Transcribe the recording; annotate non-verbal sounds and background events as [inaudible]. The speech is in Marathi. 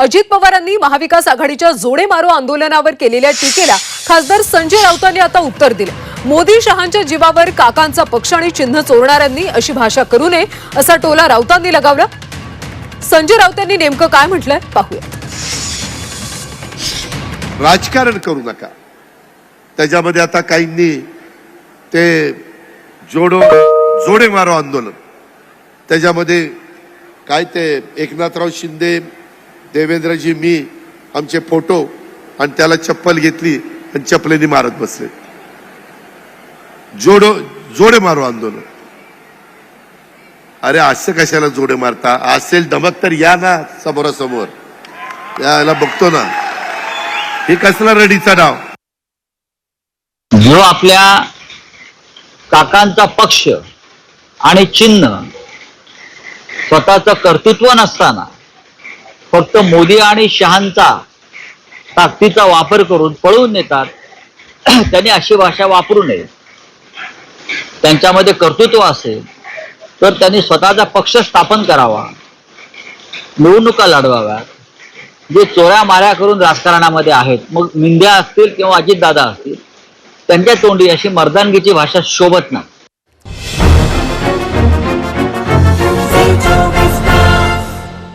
अजित पवारांनी महाविकास आघाडीच्या जोडे मारो आंदोलनावर केलेल्या टीकेला खासदार संजय राऊतांनी आता उत्तर दिले. मोदी शहांच्या जीवावर काकांचा पक्ष आणि चिन्ह चोरणाऱ्यांनी अशी भाषा करू नये असा टोला राऊतांनी लगावला. संजय राऊत यांनी नेमकं काय म्हटलंय पाहूया. राजकारण करू नका. त्याच्यामध्ये आता काहींनी ते जोडो जोडे मारो आंदोलन. त्याच्यामध्ये काय ते एकनाथराव शिंदे देवेंद्रजी मी आमचे फोटो आणि त्याला चप्पल घेतली आणि चपलेनी मारत बसले. जोडो जोडे मारो आंदोलन. अरे असं कशाला जोडे मारता? असेल दमक तर या ना समोरासमोर. याला बघतो ना. हे कसला रडीचा डाव? जो आपल्या काकांचा पक्ष आणि चिन्ह स्वतःचं कर्तृत्व नसताना फक्त मोदी आणि शहांचा ताकदीचा वापर करून पळवून नेतात [clears throat] त्यांनी अशी भाषा वापरू नये. त्यांच्यामध्ये कर्तृत्व असेल तर त्यांनी स्वतःचा पक्ष स्थापन करावा. निवडणुका लढवाव्यात. जे चोऱ्या माऱ्या करून राजकारणामध्ये आहेत मग मिंद्या असतील किंवा अजितदादा असतील त्यांच्या तोंडी अशी मर्दानगीची भाषा शोभत नाही.